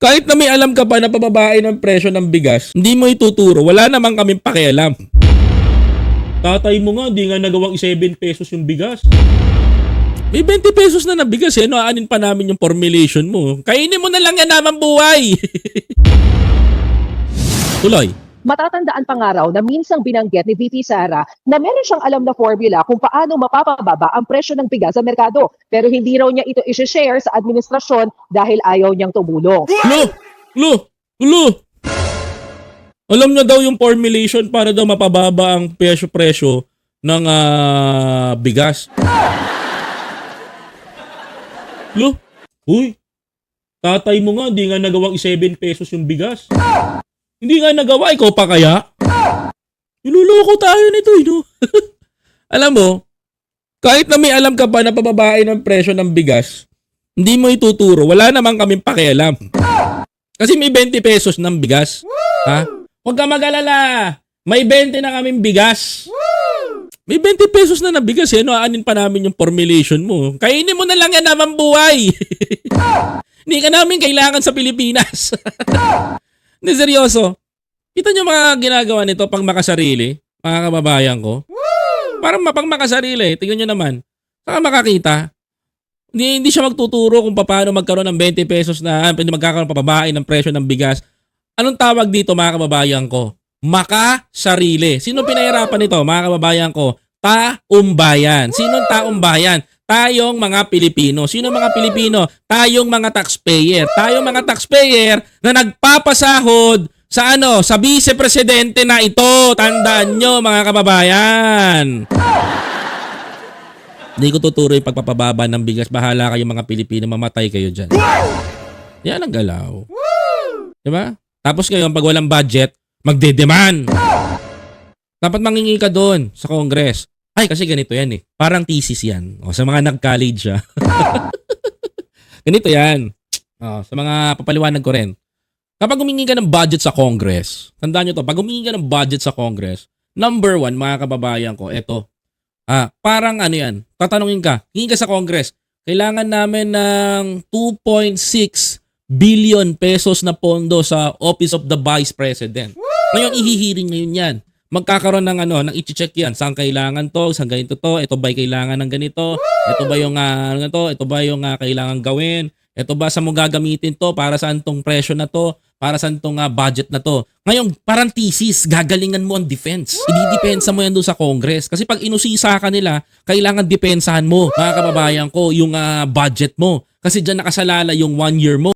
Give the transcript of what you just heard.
Kahit na may alam ka pa na pababae ng presyo ng bigas, hindi mo ituturo. Wala naman kaming pakialam. Tatay mo nga, di nga nagawang 7 pesos yung bigas. May 20 pesos na na bigas eh. Noaanin pa namin yung formulation mo. Kainin mo na lang yan naman buhay. Tuloy. Matatandaan pa nga raw na minsang binanggit ni VP Sara na meron siyang alam na formula kung paano mapapababa ang presyo ng bigas sa merkado. Pero hindi raw niya ito isi-share sa administrasyon dahil ayaw niyang tumulong. Lo! Lo! Lo! Alam na daw yung formulation para daw mapababa ang presyo-presyo ng ah, bigas. Lo! Uy! Tatay mo nga, di nga nagawang 7 pesos yung bigas. Hindi nga nagawa, ikaw pa kaya? Niluloko tayo nito, eh, no? Alam mo, kahit na may alam ka pa na pababae ng presyo ng bigas, hindi mo ituturo. Wala naman kaming pakialam. Kasi may 20 pesos ng bigas. Ha? Huwag ka mag-alala. May 20 na kaming bigas. May 20 pesos na na bigas eh. No, aanin pa namin yung formulation mo. Kainin mo na lang yan naman buhay. Hindi ka namin kailangan sa Pilipinas. Hindi, seryoso. Kita nyo mga ginagawa nito pang makasarili, mga kababayan ko. Parang mapang makasarili. Tingnan nyo naman. Saka makakita. Hindi, hindi siya magtuturo kung paano magkaroon ng 20 pesos na ah, pwede magkakaroon pa babae ng presyo ng bigas. Anong tawag dito mga kababayan ko? Makasarili. Sino pinahirapan nito mga kababayan ko? Taumbayan. Sino ang taumbayan? Tayong mga Pilipino. Sino mga Pilipino? Tayong mga taxpayer. Tayong mga taxpayer na nagpapasahod sa ano, sa vice-presidente na ito. Tandaan nyo mga kababayan. Hindi ko tuturo yung pagpapababa ng bigas. Bahala kayo mga Pilipino, mamatay kayo dyan. Yan ang galaw. Diba? Tapos ngayon, pag walang budget, magde-demand. Dapat mangingi ka doon sa Congress. Ay, kasi ganito yan eh. Parang thesis yan. O, sa mga nag-college ah. ganito yan. O, sa mga papaliwanag ko rin. Kapag humingi ka ng budget sa Congress, tandaan nyo to, pag humingi ka ng budget sa Congress, number one, mga kababayan ko, eto, ah, parang ano yan, tatanungin ka, hingi ka sa Congress, kailangan namin ng 2.6 billion pesos na pondo sa Office of the Vice President. Ngayon, ihihiring ngayon yan. Magkakaroon ng ano, ng i-check yan. Saan kailangan to? Saan ganito to? Ito ba kailangan ng ganito? Ito ba yung uh, ano to? Ito ba yung uh, kailangan gawin? Ito ba sa mo gagamitin to? Para saan tong presyo na to? Para saan tong uh, budget na to? Ngayon, parang thesis, gagalingan mo ang defense. Ididepensa mo yan doon sa Congress. Kasi pag inusisa ka nila, kailangan depensahan mo, mga kababayan ko, yung uh, budget mo. Kasi dyan nakasalala yung one year mo.